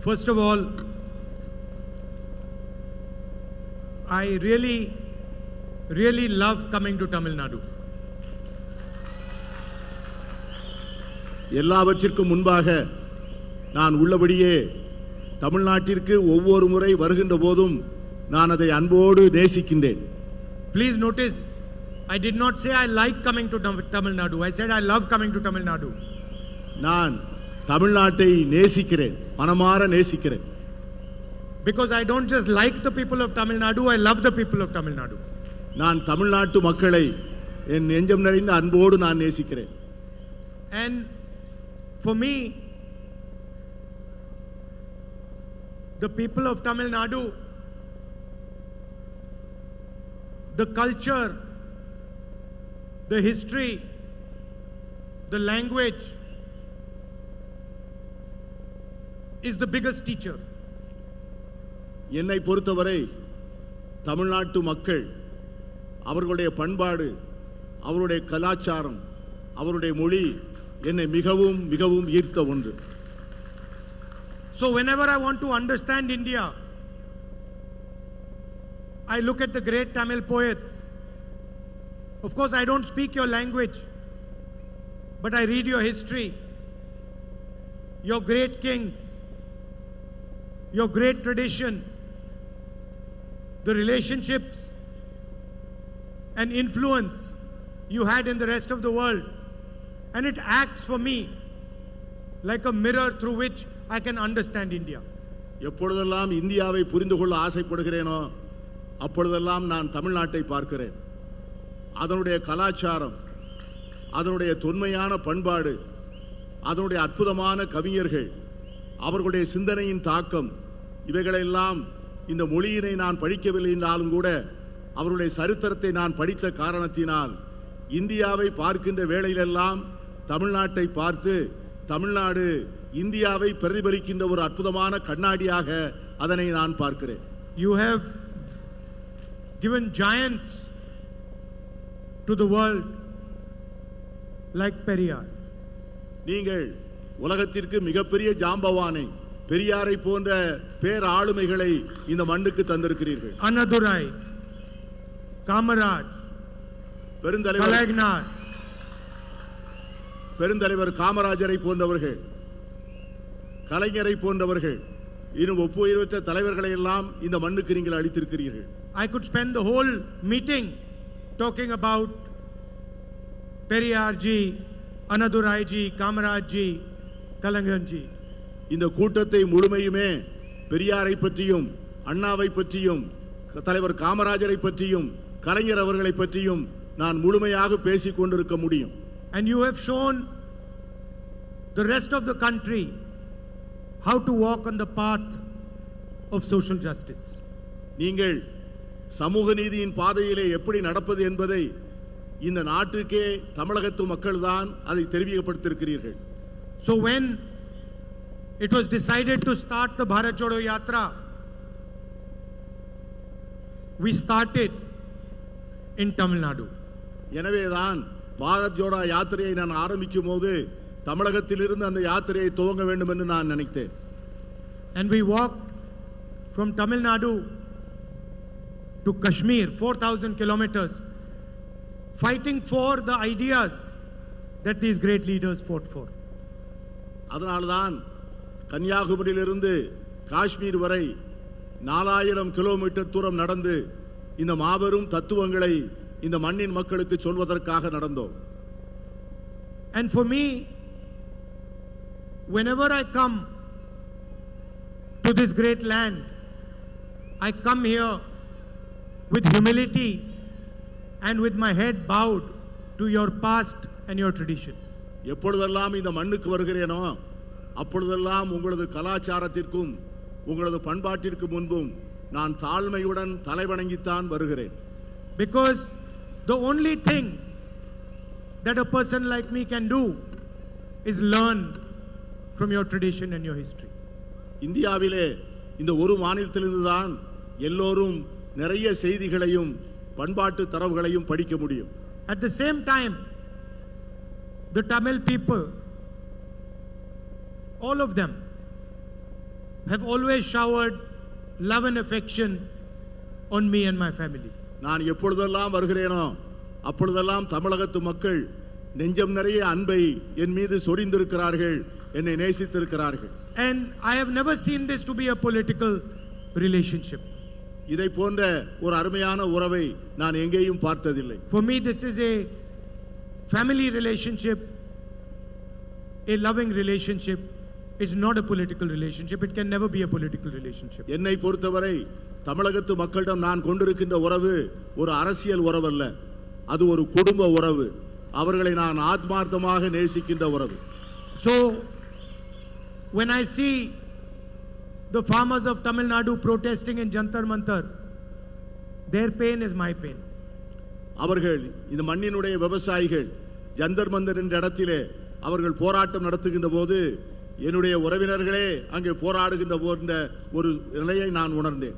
First of all, I really, really love coming to Tamil Nadu. எல்லாவற்றிற்கும் முன்பாக நான் உள்ளபடியே தமிழ்நாட்டிற்கு ஒவ்வொரு முறை வருகின்ற போதும் நான் அதை அன்போடு நேசிக்கின்றேன் Please notice, I did not say I like coming to Tam- Tamil Nadu. I said I love coming to Tamil Nadu. நான் தமிழ்நாட்டை நேசிக்கிறேன் மனமாற நேசிக்கிறேன் Because I don't just like the people of Tamil Nadu, I love the people of Tamil Nadu. நான் தமிழ்நாட்டு மக்களை என் நெஞ்சம் நிறைந்த அன்போடு நான் நேசிக்கிறேன் And for me, the people of Tamil Nadu, the culture, the history, the language is the biggest teacher. என்னை பொறுத்தவரை தமிழ்நாட்டு மக்கள் அவர்களுடைய பண்பாடு அவருடைய கலாச்சாரம் அவருடைய மொழி என்னை மிகவும் மிகவும் ஈர்த்த ஒன்று So, whenever I want to understand India, I look at the great Tamil poets. Of course, I don't speak your language, but I read your history, your great kings, your great tradition, the relationships and influence you had in the rest of the world. And it acts for me like a mirror through which I can understand India. எப்பொழுதெல்லாம் இந்தியாவை புரிந்து கொள்ள ஆசைப்படுகிறேனோ அப்பொழுதெல்லாம் நான் தமிழ்நாட்டை பார்க்கிறேன் அதனுடைய கலாச்சாரம் அதனுடைய தொன்மையான பண்பாடு அதனுடைய அற்புதமான கவிஞர்கள் அவர்களுடைய சிந்தனையின் தாக்கம் இவைகளெல்லாம் இந்த மொழியினை நான் படிக்கவில்லை என்றாலும் கூட அவருடைய சரித்திரத்தை நான் படித்த காரணத்தினால் இந்தியாவை பார்க்கின்ற வேளையிலெல்லாம் தமிழ்நாட்டை பார்த்து தமிழ்நாடு இந்தியாவை பிரதிபலிக்கின்ற ஒரு அற்புதமான கண்ணாடியாக அதனை நான் பார்க்கிறேன் You have given giants to the world like Periyar. நீங்கள் உலகத்திற்கு மிகப்பெரிய ஜாம்பவானை பெரியாரை போன்ற பேர் ஆளுமைகளை இந்த மண்ணுக்கு தந்திருக்கிறீர்கள். Anadurai, Kamaraj, பெருந்தலைவர் பெருந்தலைவர் காமராஜரை போன்றவர்கள் கலைஞரை போன்றவர்கள் இன்னும் ஒப்புயர்வற்ற தலைவர்களை எல்லாம் இந்த மண்ணுக்கு நீங்கள் அளித்திருக்கிறீர்கள். I could spend the whole meeting talking about Periyar ji, Anadurai ji. இந்த கூட்டத்தை முழுமையுமே பெரியாரை பற்றியும் அண்ணாவை பற்றியும் தலைவர் காமராஜரை பற்றியும் கலைஞர் அவர்களை பற்றியும் நான் முழுமையாக பேசிக் கொண்டிருக்க முடியும் And you have shown the rest of the country how to walk on the path of social justice. நீங்கள் சமூக நீதியின் பாதையிலே எப்படி நடப்பது என்பதை இந்த நாட்டுக்கே தமிழகத்து மக்கள்தான் அதை தெரிவிக்கப்படுத்திருக்கிறீர்கள் So when it was decided to start the Bharat Jodo Yatra, we started in Tamil Nadu. எனவேதான் பாரத் ஜோடா யாத்திரையை நான் ஆரம்பிக்கும் போது தமிழகத்திலிருந்து அந்த யாத்திரையை துவங்க வேண்டும் என்று நான் நினைத்தேன் And we walked from Tamil Nadu to Kashmir, 4,000 kilometers, fighting for the ideas that these great leaders fought for. அதனால்தான் கன்னியாகுமரியிலிருந்து காஷ்மீர் வரை நாலாயிரம் கிலோமீட்டர் தூரம் நடந்து இந்த மாபெரும் தத்துவங்களை இந்த மண்ணின் மக்களுக்கு சொல்வதற்காக நடந்தோம் and for me whenever I come to this great land, I come here with humility and with my head bowed to your past and your tradition. எப்பொழுதெல்லாம் இந்த மண்ணுக்கு வருகிறேனோ அப்பொழுதெல்லாம் உங்களது கலாச்சாரத்திற்கும் உங்களது பண்பாட்டிற்கு முன்பும் நான் தாழ்மையுடன் தலைவணங்கித்தான் வருகிறேன் Because the only thing that a person like me can do is learn from your tradition and your history. இந்தியாவிலே இந்த ஒரு மாநிலத்திலிருந்து தான் எல்லோரும் நிறைய செய்திகளையும் பண்பாட்டு தரவுகளையும் படிக்க முடியும் At the same time, the Tamil people, all of them, have always showered love and affection on me and my family. நான் எப்பொழுதெல்லாம் வருகிறேனோ அப்பொழுதெல்லாம் தமிழகத்து மக்கள் நெஞ்சம் நிறைய அன்பை என் மீது சொரிந்திருக்கிறார்கள் என்னை நேசித்திருக்கிறார்கள் And I have never seen this to be a political relationship. இதை போன்ற ஒரு அருமையான உறவை நான் எங்கேயும் பார்த்ததில்லை For me, this is a family relationship, a loving relationship. It's not a political relationship. It can never be a political relationship. என்னை பொறுத்தவரை தமிழகத்து மக்களிடம் நான் கொண்டிருக்கின்ற உறவு ஒரு அரசியல் உறவல்ல அது ஒரு குடும்ப உறவு அவர்களை நான் ஆத்மார்த்தமாக நேசிக்கின்ற உறவு So, when I see the farmers of Tamil Nadu protesting in Jantar Mantar, their pain is my pain. அவர்கள் இந்த மண்ணினுடைய விவசாயிகள். ஜந்தர் மந்தர் என்ற இடத்திலே அவர்கள் போராட்டம் நடத்துகின்ற போது என்னுடைய உறவினர்களே அங்கே போராடுகின்ற போன்ற ஒரு நிலையை நான் உணர்ந்தேன்.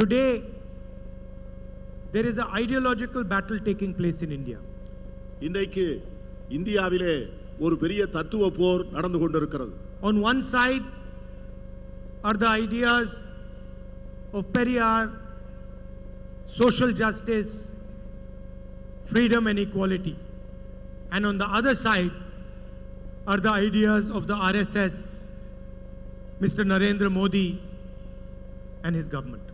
Today, there is an ideological battle taking place in India. இன்றைக்கு இந்தியாவிலே ஒரு பெரிய தத்துவ போர் நடந்து கொண்டிருக்கிறது. On one side are the ideas of Periyar, social justice, freedom and equality. And on the other side are the ideas of the RSS, Mr. Narendra Modi and his government.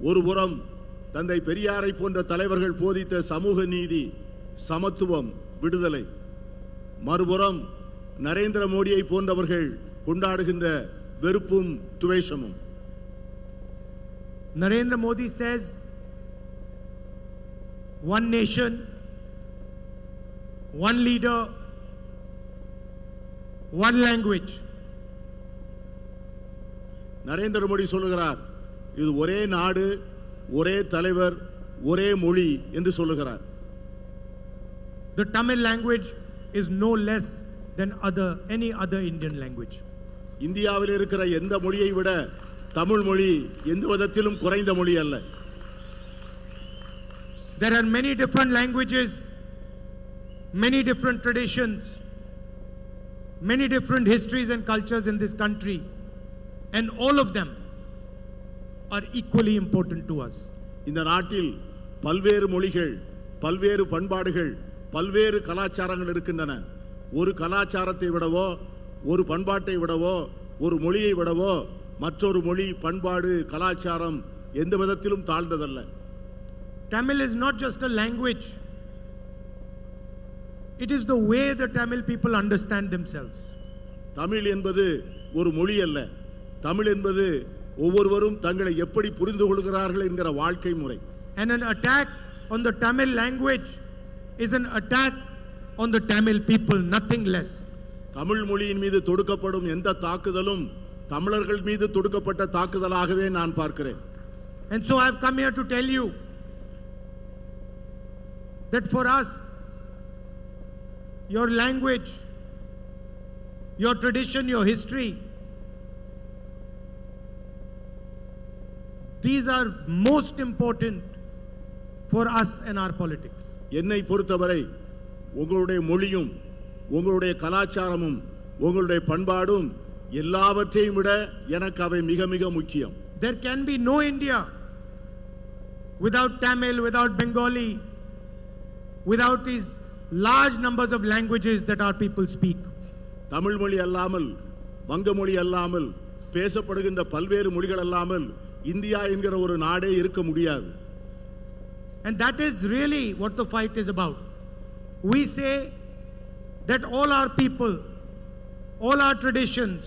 ஒரு புறம் தந்தை பெரியாரை போன்ற தலைவர்கள் போதித்த சமூக நீதி சமத்துவம் விடுதலை மறுபுறம் நரேந்திர மோடியை போன்றவர்கள் கொண்டாடுகின்ற வெறுப்பும் துவேஷமும் Narendra Modi says, one nation, one leader, one language. Narendra Modi சொல்லுகிறார் இது ஒரே நாடு ஒரே தலைவர் ஒரே மொழி என்று சொல்லுகிறார் The Tamil language is no less than other any other Indian language. இந்தியாவில் இருக்கிற எந்த மொழியை விட தமிழ் மொழி எந்த விதத்திலும் குறைந்த மொழி அல்ல There are many different languages, many different traditions, many different histories and cultures in this country, and all of them are equally important to us. இந்த நாட்டில் பல்வேறு மொழிகள் பல்வேறு பண்பாடுகள் பல்வேறு கலாச்சாரங்கள் இருக்கின்றன ஒரு கலாச்சாரத்தை விடவோ ஒரு பண்பாட்டை விடவோ ஒரு மொழியை விடவோ மற்றொரு மொழி பண்பாடு கலாச்சாரம் எந்த விதத்திலும் தாழ்ந்ததல்ல Tamil is not just a language, it is the way the Tamil people understand themselves. Tamil என்பது ஒரு மொழி அல்ல தமிழ் என்பது ஒவ்வொருவரும் தங்களை எப்படி புரிந்து கொள்கிறார்கள் என்கிற வாழ்க்கை முறை And an attack on the Tamil language is an attack on the Tamil people, nothing less. Tamil மொழியின் மீது தொடுக்கப்படும் எந்த தாக்குதலும் தமிழர்கள் மீது தொடுக்கப்பட்ட தாக்குதலாகவே நான் பார்க்கிறேன் And so I've come here to tell you that for us, your language, your tradition, your history, these are most important for us and our politics. என்னை பொறுத்தவரை உங்களுடைய மொழியும் உங்களுடைய கலாச்சாரமும் உங்களுடைய பண்பாடும் எல்லாவற்றையும் விட எனக்கு அவை மிக மிக முக்கியம் There can be no India without Tamil, without Bengali, without these large numbers of languages that our people speak. Tamil மொழி அல்லாமல் வங்க மொழி அல்லாமல் பேசப்படுகின்ற பல்வேறு மொழிகள் அல்லாமல் இந்தியா என்கிற ஒரு நாடே இருக்க முடியாது And that is really what the fight is about. We say that all our people, all our traditions,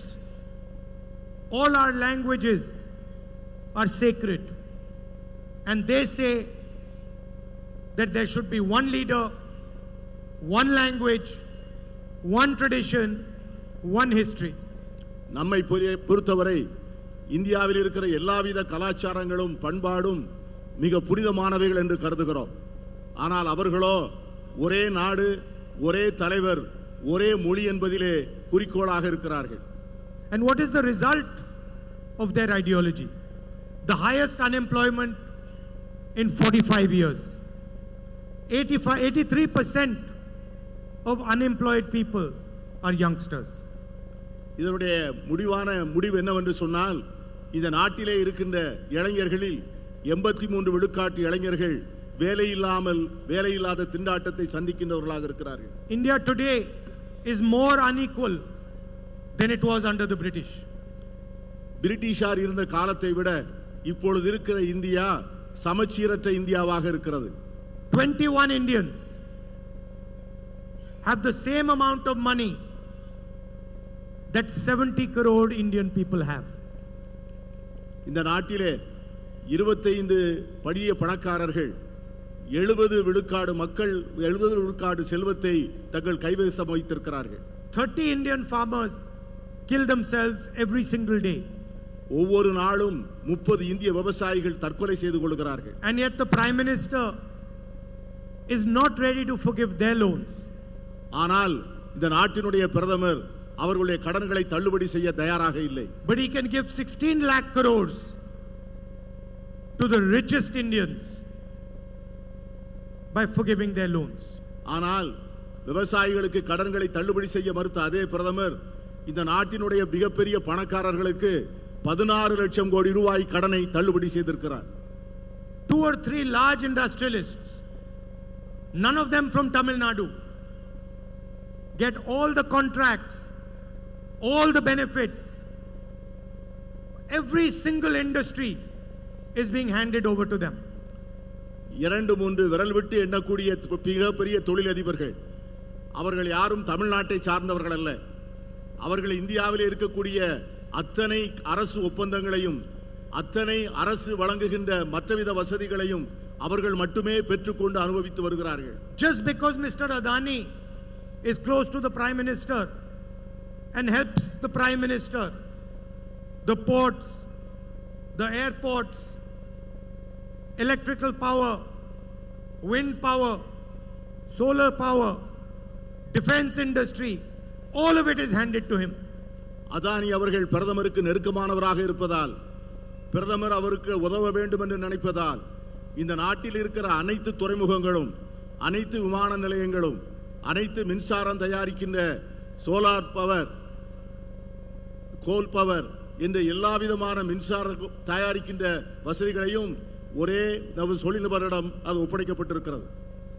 all our languages are sacred. And they say that there should be one leader, one language, one tradition, one history. நம்மை பொறுத்தவரை இந்தியாவில் இருக்கிற எல்லாவித கலாச்சாரங்களும் பண்பாடும் மிக புனிதமானவைகள் என்று கருதுகிறோம் ஆனால் அவர்களோ ஒரே நாடு ஒரே தலைவர் ஒரே மொழி என்பதிலே குறிக்கோளாக இருக்கிறார்கள் And what is the result of their ideology? The highest unemployment in 45 years. 85, 83% of unemployed people are youngsters. இதனுடைய முடிவான முடிவு என்னவென்று சொன்னால் இந்த நாட்டிலே இருக்கின்ற இளைஞர்களில் எண்பத்தி மூன்று விழுக்காட்டு இளைஞர்கள் வேலையில்லாமல் வேலையில்லாத திண்டாட்டத்தை சந்திக்கின்றவர்களாக இருக்கிறார்கள் India today is more unequal than it was under the British. பிரிட்டிஷார் இருந்த காலத்தை விட இப்பொழுது இருக்கிற இந்தியா சமச்சீரற்ற இந்தியாவாக இருக்கிறது 21 Indians have the same amount of money that 70 crore Indian people have. இந்த நாட்டிலே இருபத்தைந்து படிய பணக்காரர்கள் எழுபது விழுக்காடு மக்கள் எழுபது விழுக்காடு செல்வத்தை தங்கள் கைவசம் வைத்திருக்கிறார்கள் 30 Indian farmers kill themselves every single day. ஒவ்வொரு நாளும் முப்பது இந்திய விவசாயிகள் தற்கொலை செய்து கொள்கிறார்கள் And yet the Prime Minister is not ready to forgive their loans. ஆனால் இந்த நாட்டினுடைய பிரதமர் அவர்களுடைய கடன்களை தள்ளுபடி செய்ய தயாராக இல்லை But he can give 16 lakh crores to the richest Indians by forgiving their loans. ஆனால் விவசாயிகளுக்கு கடன்களை தள்ளுபடி செய்ய மறுத்த அதே பிரதமர் இந்த நாட்டினுடைய மிகப்பெரிய பணக்காரர்களுக்கு பதினாறு லட்சம் கோடி ரூபாய் கடனை தள்ளுபடி செய்திருக்கிறார் Two or three large industrialists, none of them from Tamil Nadu, get all the contracts, all the benefits. Every single industry is being handed over to them. இரண்டு மூன்று விரல் விட்டு எண்ணக்கூடிய மிகப்பெரிய தொழிலதிபர்கள் அவர்கள் யாரும் தமிழ்நாட்டை சார்ந்தவர்கள் அல்ல அவர்கள் இந்தியாவில் இருக்கக்கூடிய அத்தனை அரசு ஒப்பந்தங்களையும் அத்தனை அரசு வழங்குகின்ற மற்றவித வசதிகளையும் அவர்கள் மட்டுமே பெற்றுக்கொண்டு அனுபவித்து வருகிறார்கள் Just because Mr. Adani is close to the Prime Minister and helps the Prime Minister, the ports, the airports, electrical power, wind power, solar power, defense industry, all of it is handed to him. Adani அவர்கள் பிரதமருக்கு நெருக்கமானவராக இருப்பதால் பிரதமர் அவருக்கு உதவ வேண்டும் என்று நினைப்பதால் இந்த நாட்டில் இருக்கிற அனைத்து துறைமுகங்களும் அனைத்து விமான நிலையங்களும் அனைத்து மின்சாரம் தயாரிக்கின்ற சோலார் பவர் கோல் பவர் என்ற எல்லா விதமான மின்சார தயாரிக்கின்ற வசதிகளையும் ஒரே நவ தொழில்நபரிடம் அது ஒப்படைக்கப்பட்டிருக்கிறது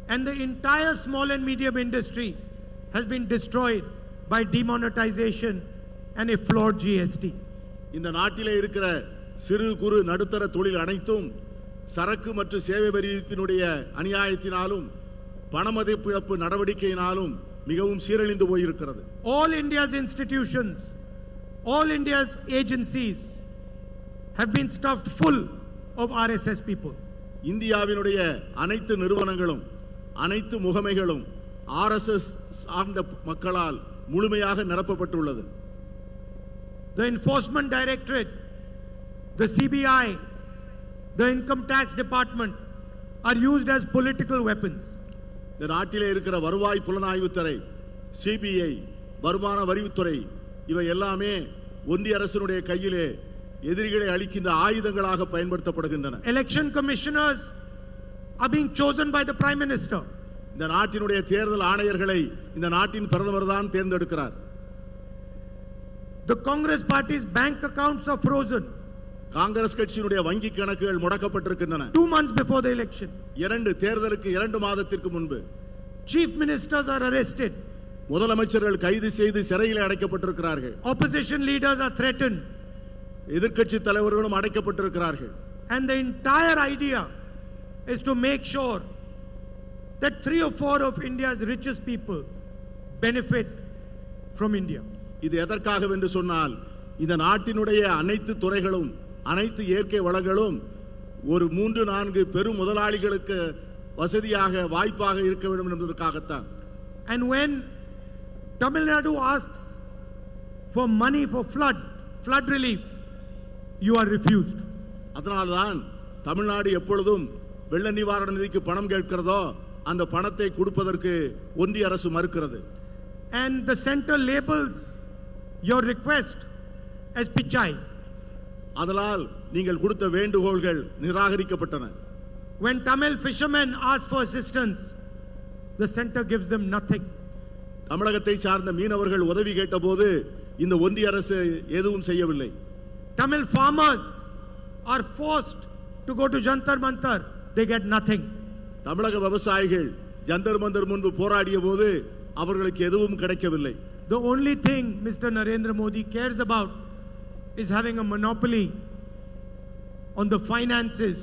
And the entire small and medium industry has been destroyed by demonetization and a flawed GST. இந்த நாட்டிலே இருக்கிற சிறு குறு நடுத்தர தொழில் அனைத்தும் சரக்கு மற்றும் சேவை வரி விதிப்பினுடைய அநியாயத்தினாலும் பணமதிப்பிழப்பு நடவடிக்கையினாலும் மிகவும் சீரழிந்து போயிருக்கிறது All India's institutions, all India's agencies have been stuffed full of RSS people. இந்தியாவினுடைய அனைத்து நிறுவனங்களும் அனைத்து முகமைகளும் ஆர்எஸ்எஸ் சார்ந்த மக்களால் முழுமையாக நிரப்பப்பட்டுள்ளது The Enforcement Directorate, the CBI, the Income Tax Department are used as political weapons. இந்த நாட்டிலே இருக்கிற வருவாய் புலனாய்வுத்துறை சிபிஐ வருமான வரிவுத்துறை இவை எல்லாமே ஒன்றிய அரசினுடைய கையிலே எதிரிகளை அளிக்கின்ற ஆயுதங்களாக பயன்படுத்தப்படுகின்றன Election commissioners are being chosen by the Prime Minister. இந்த நாட்டினுடைய தேர்தல் ஆணையர்களை இந்த நாட்டின் பிரதமர் தான் தேர்ந்தெடுக்கிறார் The Congress party's bank accounts are frozen Congress கட்சியினுடைய வங்கி கணக்குகள் முடக்கப்பட்டிருக்கின்றன two months before the election. இரண்டு தேர்தலுக்கு இரண்டு மாதத்திற்கு முன்பு Chief ministers are arrested. முதலமைச்சர்கள் கைது செய்து சிறையில் அடைக்கப்பட்டிருக்கிறார்கள் Opposition leaders are threatened. எதிர்க்கட்சி தலைவர்களும் அடைக்கப்பட்டிருக்கிறார்கள் And the entire idea is to make sure that three or four of India's richest people benefit from India. இது எதற்காக என்று சொன்னால் இந்த நாட்டினுடைய அனைத்து துறைகளும் அனைத்து இயற்கை வளங்களும் ஒரு மூன்று நான்கு பெரும் முதலாளிகளுக்கு வசதியாக வாய்ப்பாக இருக்க வேண்டும் என்பதற்காகத்தான் And when Tamil Nadu asks for money for flood, flood relief, you are refused. அதனால்தான் தமிழ்நாடு எப்பொழுதும் வெள்ள நிவாரண நிதிக்கு பணம் கேட்கிறதோ அந்த பணத்தை கொடுப்பதற்கு ஒன்றிய அரசு மறுக்கிறது And the center labels your request as pichai. அதனால் நீங்கள் கொடுத்த வேண்டுகோள்கள் நிராகரிக்கப்பட்டன When Tamil fishermen ask for assistance, the center gives them nothing. தமிழகத்தை சார்ந்த மீனவர்கள் உதவி கேட்டபோது இந்த ஒன்றிய அரசு எதுவும் செய்யவில்லை Tamil farmers are forced to go to Jantar Mantar. They get nothing. தமிழக விவசாயிகள் ஜந்தர் மந்தர் முன்பு போராடிய போது அவர்களுக்கு எதுவும் கிடைக்கவில்லை The only thing Mr. Narendra Modi cares about is having a monopoly on the finances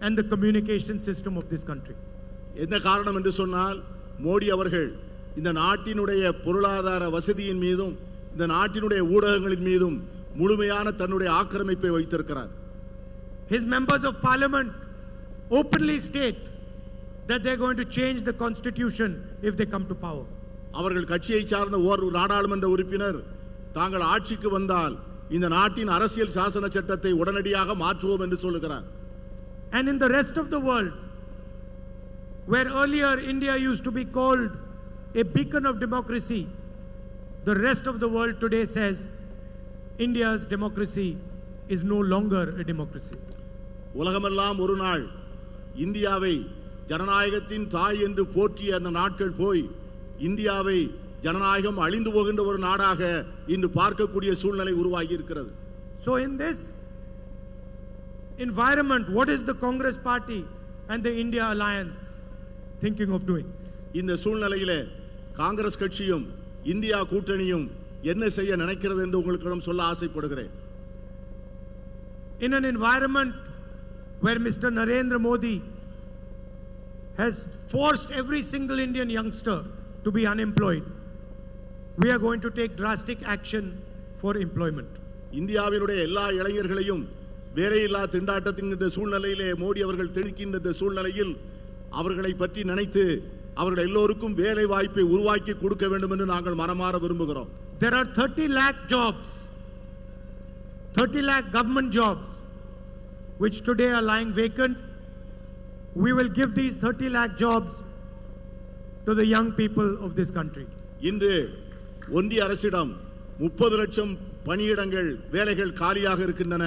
and the communication system of this country. என்ன காரணம் என்று சொன்னால் மோடி அவர்கள் இந்த நாட்டினுடைய பொருளாதார வசதியின் மீதும் இந்த நாட்டினுடைய ஊடகங்களின் மீதும் முழுமையான தன்னுடைய ஆக்கிரமிப்பை வைத்திருக்கிறார் His members of parliament openly state that they're going to change the constitution if they come to power. அவர்கள் கட்சியை சார்ந்த ஓர் நாடாளுமன்ற உறுப்பினர் தாங்கள் ஆட்சிக்கு வந்தால் இந்த நாட்டின் அரசியல் சாசன சட்டத்தை உடனடியாக மாற்றுவோம் என்று சொல்லுகிறார் And in the rest of the world, where earlier India used to be called a beacon of democracy, the rest of the world today says India's democracy is no longer a democracy. உலகமெல்லாம் ஒரு நாள் இந்தியாவை ஜனநாயகத்தின் தாய் என்று போற்றிய அந்த நாட்கள் போய் இந்தியாவை ஜனநாயகம் அழிந்து போகின்ற ஒரு நாடாக இன்று பார்க்கக்கூடிய சூழ்நிலை உருவாகி இருக்கிறது So, in this environment, what is the Congress party and the India alliance thinking of doing? இந்த சூழ்நிலையிலே காங்கிரஸ் கட்சியும் இந்தியா கூட்டணியும் என்ன செய்ய நினைக்கிறது என்று உங்களுக்கிடம் சொல்ல ஆசைப்படுகிறேன் In an environment where Mr. Narendra Modi has forced every single Indian youngster to be unemployed, we are going to take drastic action for employment. இந்தியாவினுடைய எல்லா இளைஞர்களையும் வேலையில்லா திண்டாட்டத்தின் சூழ்நிலையிலே மோடி அவர்கள் திணிக்கின்ற இந்த சூழ்நிலையில் அவர்களை பற்றி நினைத்து அவர்கள் எல்லோருக்கும் வேலை வாய்ப்பை உருவாக்கி கொடுக்க வேண்டும் என்று நாங்கள் மனமாற விரும்புகிறோம் There are 30 lakh jobs, 30 lakh government jobs, which today are lying vacant. We will give these 30 lakh jobs to the young people of this country. இன்று ஒன்றிய அரசிடம் முப்பது லட்சம் பணியிடங்கள் வேலைகள் காலியாக இருக்கின்றன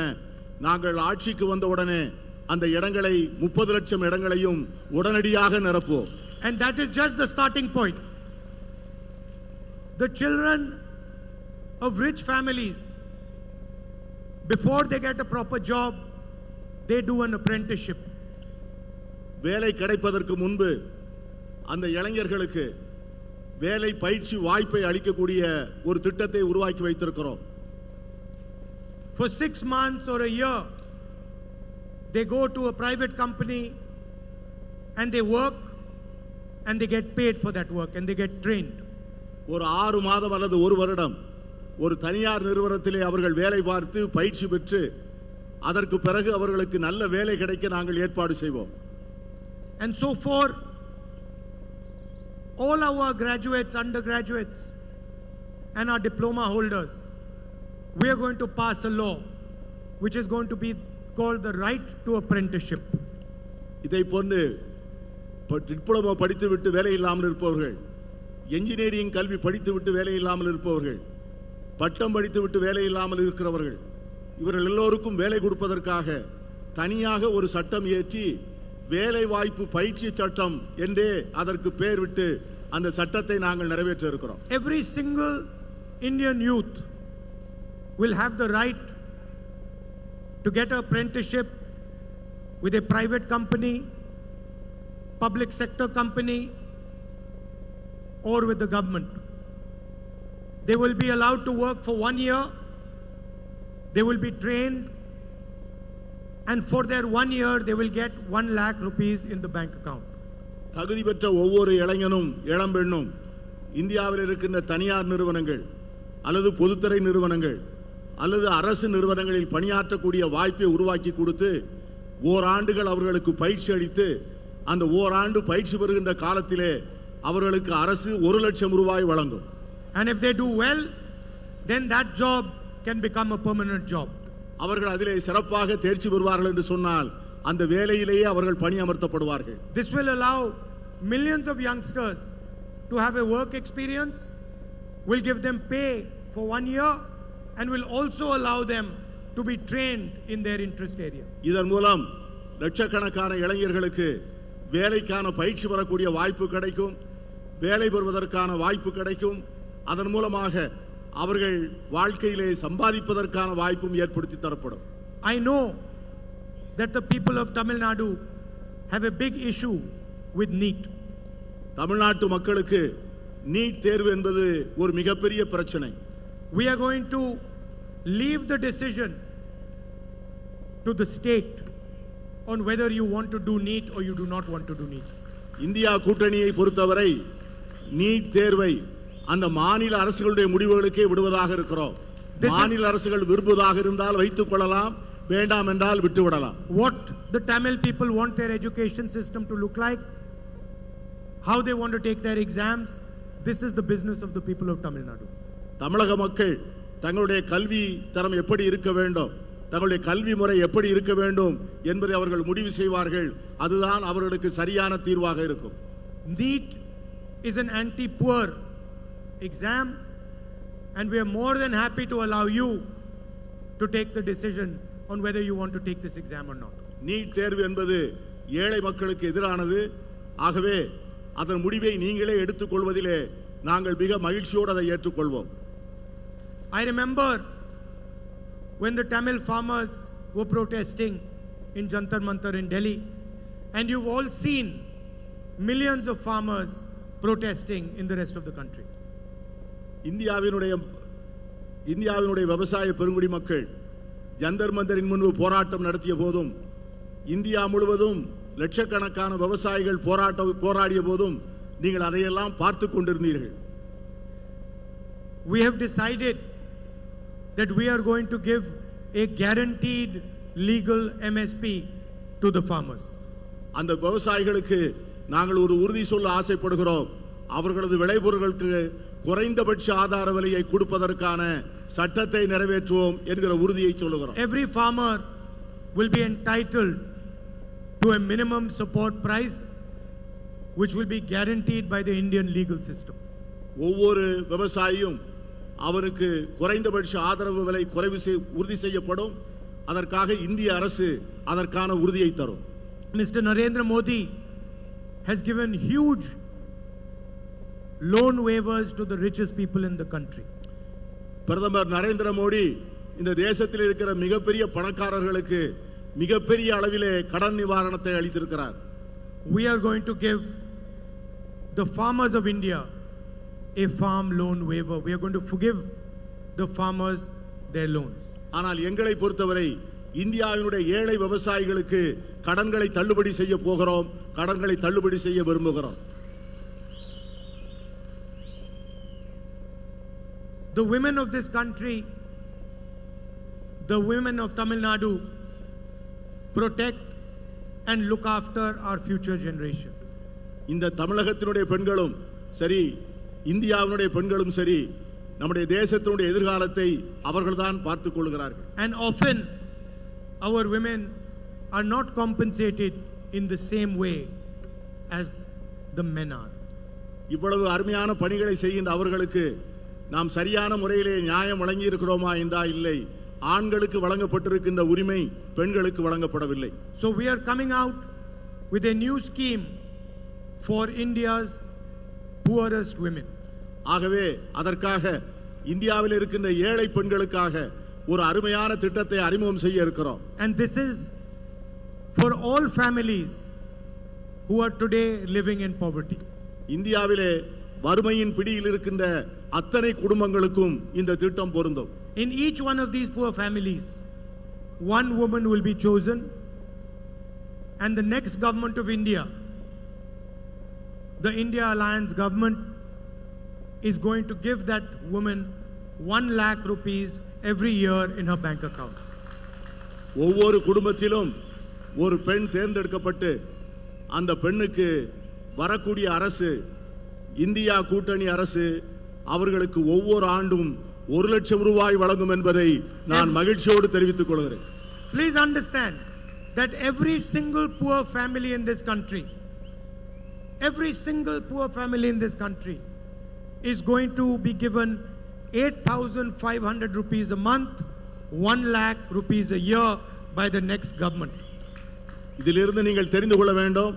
நாங்கள் ஆட்சிக்கு வந்தவுடனே அந்த இடங்களை முப்பது லட்சம் இடங்களையும் உடனடியாக நிரப்புவோம் And that is just the starting point. The children of rich families, before they get a proper job, they do an apprenticeship. வேலை கிடைப்பதற்கு முன்பு அந்த இளைஞர்களுக்கு வேலை பயிற்சி வாய்ப்பை அளிக்கக்கூடிய ஒரு திட்டத்தை உருவாக்கி வைத்திருக்கிறோம் For six months or a year, they go to a private company and they work and they get paid for that work and they get trained. ஒரு ஆறு மாதம் அல்லது ஒரு வருடம் ஒரு தனியார் நிறுவனத்திலே அவர்கள் வேலை பார்த்து பயிற்சி பெற்று அதற்கு பிறகு அவர்களுக்கு நல்ல வேலை கிடைக்க நாங்கள் ஏற்பாடு செய்வோம் And so, for all our graduates, undergraduates, and our diploma holders, we are going to pass a law which is going to be called the right to apprenticeship. இதை போன்று ப- டிப்ளமோ படித்துவிட்டு வேலை இல்லாமல் இருப்பவர்கள் என்ஜினியரிங் கல்வி படித்துவிட்டு வேலை இல்லாமல் இருப்பவர்கள் பட்டம் படித்துவிட்டு வேலை இல்லாமல் இருக்கிறவர்கள் இவர்கள் எல்லோருக்கும் வேலை கொடுப்பதற்காக தனியாக ஒரு சட்டம் இயற்றி வேலை வாய்ப்பு பயிற்சி சட்டம் என்றே அதற்கு பெயர் விட்டு அந்த சட்டத்தை நாங்கள் நிறைவேற்ற இருக்கிறோம் Every single Indian youth will have the right to get an apprenticeship with a private company, public sector company, or with the government. They will be allowed to work for one year. They will be trained. And for their one year, they will get one lakh rupees in the bank account. தகுதி பெற்ற ஒவ்வொரு இளைஞனும் இளம்பெண்ணும் இந்தியாவில் இருக்கின்ற தனியார் நிறுவனங்கள் அல்லது பொதுத்துறை நிறுவனங்கள் அல்லது அரசு நிறுவனங்களில் பணியாற்றக்கூடிய வாய்ப்பை உருவாக்கி கொடுத்து ஓராண்டுகள் அவர்களுக்கு பயிற்சி அளித்து அந்த ஓராண்டு பயிற்சி பெறுகின்ற காலத்திலே அவர்களுக்கு அரசு ஒரு லட்சம் ரூபாய் வழங்கும் And if they do well, then that job can become a permanent job. அவர்கள் அதிலே சிறப்பாக தேர்ச்சி பெறுவார்கள் என்று சொன்னால் அந்த வேலையிலேயே அவர்கள் பணியமர்த்தப்படுவார்கள். This will allow millions of youngsters to have a work experience, will give them pay for one year, and will also allow them to be trained in their interest area. இதன் மூலம் லட்சக்கணக்கான இளைஞர்களுக்கு வேலைக்கான பயிற்சி பெறக்கூடிய வாய்ப்பு கிடைக்கும் வேலை பெறுவதற்கான வாய்ப்பு கிடைக்கும். அதன் மூலமாக அவர்கள் வாழ்க்கையிலே சம்பாதிப்பதற்கான வாய்ப்பும் ஏற்படுத்தி தரப்படும். I know that the people of Tamil Nadu have a big issue with NEET. தமிழ்நாட்டு மக்களுக்கு நீட் தேர்வு என்பது ஒரு மிகப்பெரிய பிரச்சனை We are going to leave the decision to the state on whether you want to do NEET or you do not want to do NEET. India கூட்டணியை பொறுத்தவரை NEET தேர்வை அந்த மாநில அரசுகளுடைய முடிவுகளுக்கே விடுவதாக இருக்கிறோம் மாநில அரசுகள் விரும்புவதாக இருந்தால் வைத்துக் கொள்ளலாம் வேண்டாம் என்றால் விட்டுவிடலாம் What the Tamil people want their education system to look like, how they want to take their exams, this is the business of the people of Tamil Nadu. தமிழக மக்கள் தங்களுடைய கல்வி தரம் எப்படி இருக்க வேண்டும் தங்களுடைய கல்வி முறை எப்படி இருக்க வேண்டும் என்பதை அவர்கள் முடிவு செய்வார்கள் அதுதான் அவர்களுக்கு சரியான தீர்வாக இருக்கும் NEET is an anti-poor exam and we are more than happy to allow you to take the decision on whether you want to take this exam or not. NEET தேர்வு என்பது ஏழை மக்களுக்கு எதிரானது ஆகவே அதன் முடிவை நீங்களே எடுத்துக்கொள்வதிலே நாங்கள் மிக மகிழ்ச்சியோடு அதை ஏற்றுக்கொள்வோம் I remember when the Tamil farmers were protesting in Jantar Mantar in Delhi, and you've all seen millions of farmers protesting in the rest of the country. இந்தியாவினுடைய இந்தியாவினுடைய விவசாய பெருங்குடி மக்கள் ஜந்தர் மந்தரின் முன்பு போராட்டம் நடத்திய போதும் இந்தியா முழுவதும் லட்சக்கணக்கான விவசாயிகள் போராட்டம் போராடிய போதும் நீங்கள் அதையெல்லாம் பார்த்து கொண்டிருந்தீர்கள் We have decided that we are going to give a guaranteed legal MSP to the farmers. அந்த விவசாயிகளுக்கு நாங்கள் ஒரு உறுதி சொல்ல ஆசைப்படுகிறோம் அவர்களது விளைபொருட்களுக்கு குறைந்தபட்ச ஆதார விலையை கொடுப்பதற்கான சட்டத்தை நிறைவேற்றுவோம் என்கிற உறுதியை சொல்லுகிறோம் Every farmer will be entitled to a minimum support price, which will be guaranteed by the Indian legal system. ஒவ்வொரு விவசாயியும் அவருக்கு குறைந்தபட்ச ஆதரவு விலை குறைவு உறுதி செய்யப்படும் அதற்காக இந்திய அரசு அதற்கான உறுதியை தரும் Mr. Narendra Modi has given huge loan waivers to the richest people in the country. பிரதமர் நரேந்திர மோடி இந்த தேசத்தில் இருக்கிற மிகப்பெரிய பணக்காரர்களுக்கு மிகப்பெரிய அளவிலே கடன் நிவாரணத்தை அளித்திருக்கிறார் We are going to give the farmers of India a farm loan waiver. We are going to forgive the farmers their loans. ஆனால் எங்களை பொறுத்தவரை இந்தியாவினுடைய ஏழை விவசாயிகளுக்கு கடன்களை தள்ளுபடி செய்ய போகிறோம் கடன்களை தள்ளுபடி செய்ய விரும்புகிறோம் The women of this country, the women of Tamil Nadu, protect and look after our future generation. இந்த தமிழகத்தினுடைய பெண்களும் சரி இந்தியாவினுடைய பெண்களும் சரி நம்முடைய தேசத்தினுடைய எதிர்காலத்தை அவர்கள்தான் பார்த்துக் கொள்கிறார்கள் And often, our women are not compensated in the same way as the men are. இவ்வளவு அருமையான பணிகளை செய்கின்ற அவர்களுக்கு நாம் சரியான முறையிலே நியாயம் வழங்கி இருக்கிறோமா என்றா இல்லை ஆண்களுக்கு வழங்கப்பட்டிருக்கின்ற உரிமை பெண்களுக்கு வழங்கப்படவில்லை So, we are coming out with a new scheme for India's poorest women. ஆகவே அதற்காக இந்தியாவில் இருக்கின்ற ஏழை பெண்களுக்காக ஒரு அருமையான திட்டத்தை அறிமுகம் செய்ய இருக்கிறோம் And this is for all families who are today living in poverty. இந்தியாவிலே வறுமையின் பிடியில் இருக்கின்ற அத்தனை குடும்பங்களுக்கும் இந்த திட்டம் பொருந்தும் In each one of these poor families, one woman will be chosen, and the next government of India, the India Alliance government, is going to give that woman one lakh rupees every year in her bank account. ஒவ்வொரு குடும்பத்திலும் ஒரு பெண் தேர்ந்தெடுக்கப்பட்டு அந்த பெண்ணுக்கு வரக்கூடிய அரசு India கூட்டணி அரசு அவர்களுக்கு ஒவ்வொரு ஆண்டும் ஒரு லட்சம் ரூபாய் வழங்கும் என்பதை நான் மகிழ்ச்சியோடு தெரிவித்துக் கொள்கிறேன் Please understand that every single poor family in this country, every single poor family in this country is going to be given 8,500 rupees a month, 1 lakh rupees a year by the next government. இதிலிருந்து நீங்கள் தெரிந்து கொள்ள வேண்டும்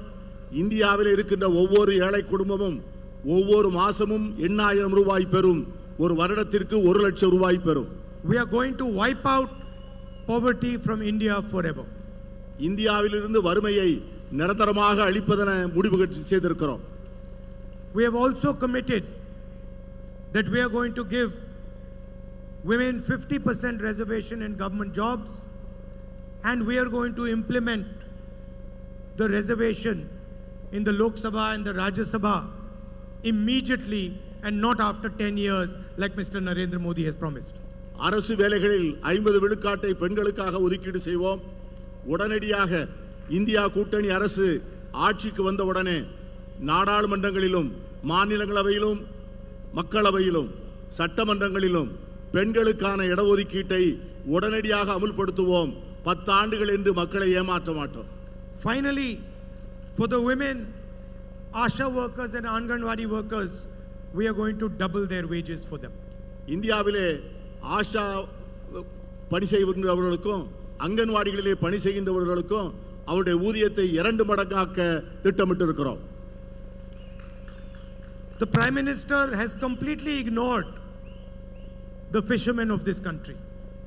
இந்தியாவில் இருக்கின்ற ஒவ்வொரு ஏழை குடும்பமும் ஒவ்வொரு மாசமும் எண்ணாயிரம் ரூபாய் பெறும் ஒரு வருடத்திற்கு ஒரு லட்சம் ரூபாய் பெறும் We are going to wipe out poverty from India forever. இந்தியாவிலிருந்து வறுமையை நிரந்தரமாக அழிப்பதென முடிவு செய்திருக்கிறோம் We have also committed that we are going to give women 50% reservation in government jobs and we are going to implement the reservation in the Lok Sabha and the Rajya Sabha immediately and not after 10 years like Mr. Narendra Modi has promised. அரசு வேலைகளில் ஐம்பது விழுக்காட்டை பெண்களுக்காக ஒதுக்கீடு செய்வோம் உடனடியாக India கூட்டணி அரசு ஆட்சிக்கு வந்தவுடனே நாடாளுமன்றங்களிலும் மாநிலங்களவையிலும் மக்களவையிலும் சட்டமன்றங்களிலும் பெண்களுக்கான இடஒதுக்கீட்டை உடனடியாக அமுல்படுத்துவோம் பத்தாண்டுகள் என்று மக்களை ஏமாற்ற மாட்டோம் Finally, for the women, ASHA workers and Anganwadi workers, we are going to double their wages for them. இந்தியாவிலே ஆஷா பணி செய்கின்றவர்களுக்கும் அங்கன்வாடிகளிலே பணி செய்கின்றவர்களுக்கும் அவருடைய ஊதியத்தை இரண்டு மடங்காக்க திட்டமிட்டிருக்கிறோம் The Prime Minister has completely ignored the fishermen of this country.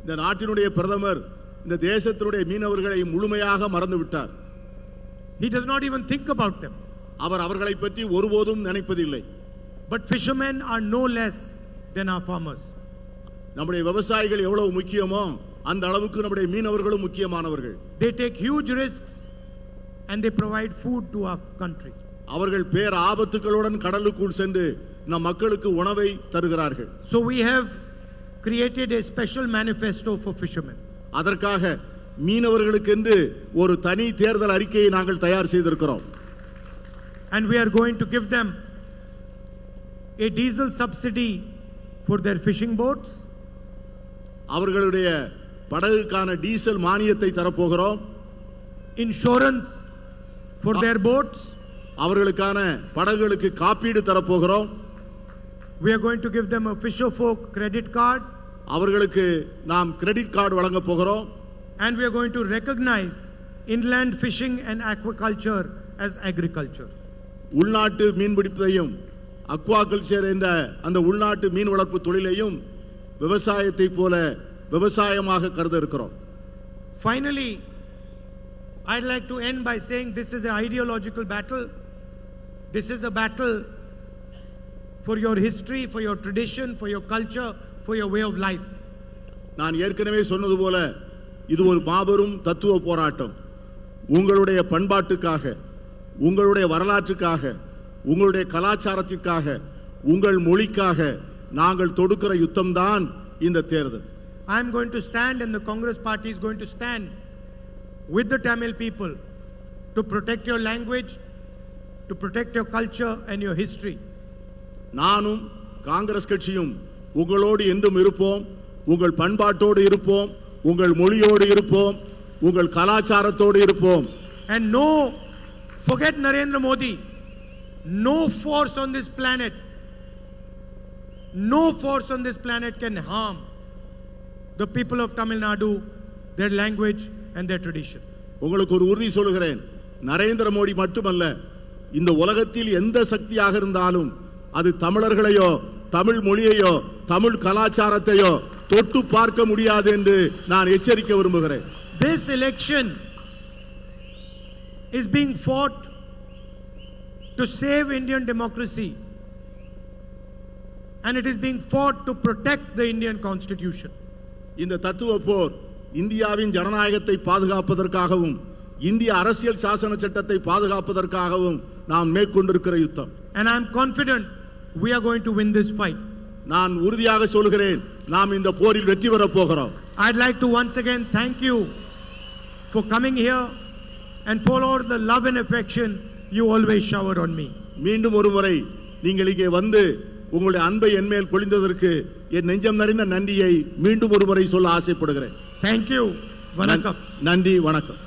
இந்த நாட்டினுடைய பிரதமர் இந்த தேசத்தினுடைய மீனவர்களை முழுமையாக மறந்து விட்டார் He does not even think about them. அவர் அவர்களை பற்றி ஒருபோதும் நினைப்பதில்லை But fishermen are no less than our farmers. நம்முடைய விவசாயிகள் எவ்வளவு முக்கியமோ அந்த அளவுக்கு நம்முடைய மீனவர்களும் முக்கியமானவர்கள் They take huge risks and they provide food to our country. அவர்கள் பேர் ஆபத்துகளுடன் கடலுக்குள் சென்று நம் மக்களுக்கு உணவை தருகிறார்கள் So we have created a special manifesto for fishermen. அதற்காக மீனவர்களுக்கென்று ஒரு தனி தேர்தல் அறிக்கையை நாங்கள் தயார் செய்திருக்கிறோம் And we are going to give them a diesel subsidy for their fishing boats. அவர்களுடைய படகுக்கான டீசல் மானியத்தை தரப்போகிறோம் insurance for their boats. அவர்களுக்கான படகுகளுக்கு காப்பீடு தரப்போகிறோம் We are going to give them a Fisher Folk credit card அவர்களுக்கு நாம் கிரெடிட் கார்டு வழங்க போகிறோம் and we are going to recognize inland fishing and aquaculture as agriculture. உள்நாட்டு மீன்பிடிப்பதையும் அக்வாகல்ச்சர் என்ற அந்த உள்நாட்டு மீன் வளர்ப்பு தொழிலையும் விவசாயத்தை போல விவசாயமாக கருத இருக்கிறோம் I'd like to end by saying this is an ideological battle. This is a battle for your history, for your tradition, for your culture, for your way of life. நான் ஏற்கனவே சொன்னது போல இது ஒரு மாபெரும் தத்துவ போராட்டம் உங்களுடைய பண்பாட்டுக்காக உங்களுடைய வரலாற்றுக்காக உங்களுடைய கலாச்சாரத்திற்காக உங்கள் மொழிக்காக நாங்கள் தொடுக்கிற யுத்தம்தான் இந்த தேர்தல் I'm going to stand, and the Congress party is going to stand with the Tamil people to protect your language, to protect your culture and your history. நானும் காங்கிரஸ் கட்சியும் உங்களோடு என்றும் இருப்போம் உங்கள் பண்பாட்டோடு இருப்போம் உங்கள் மொழியோடு இருப்போம் உங்கள் கலாச்சாரத்தோடு இருப்போம் And no, forget Narendra Modi, no force on this planet, no force on this planet can harm the people of Tamil Nadu, their language and their tradition. உங்களுக்கு ஒரு உறுதி சொல்லுகிறேன் நரேந்திர மோடி மட்டுமல்ல இந்த உலகத்தில் எந்த சக்தியாக இருந்தாலும் அது தமிழர்களையோ தமிழ் மொழியையோ தமிழ் கலாச்சாரத்தையோ தொட்டு பார்க்க முடியாது என்று நான் எச்சரிக்க விரும்புகிறேன் This election is being fought to save Indian democracy. And it is being fought to protect the Indian constitution. இந்த தத்துவ போர் இந்தியாவின் ஜனநாயகத்தை பாதுகாப்பதற்காகவும் இந்திய அரசியல் சாசன சட்டத்தை பாதுகாப்பதற்காகவும் நாம் மேற்கொண்டிருக்கிற யுத்தம் And I'm confident we are going to win this fight. நான் உறுதியாக சொல்கிறேன் நாம் இந்த போரில் வெற்றி பெறப் போகிறோம் I'd like to once again thank you for coming here and for all the love and affection you always shower on me. மீண்டும் ஒரு முறை நீங்கள் இங்கே வந்து உங்களுடைய அன்பை என்மேல் பொழிந்ததற்கு என் நெஞ்சம் நிறைந்த நன்றியை மீண்டும் ஒரு முறை சொல்ல ஆசைப்படுகிறேன் Thank you. Vanakkam. நன்றி வணக்கம்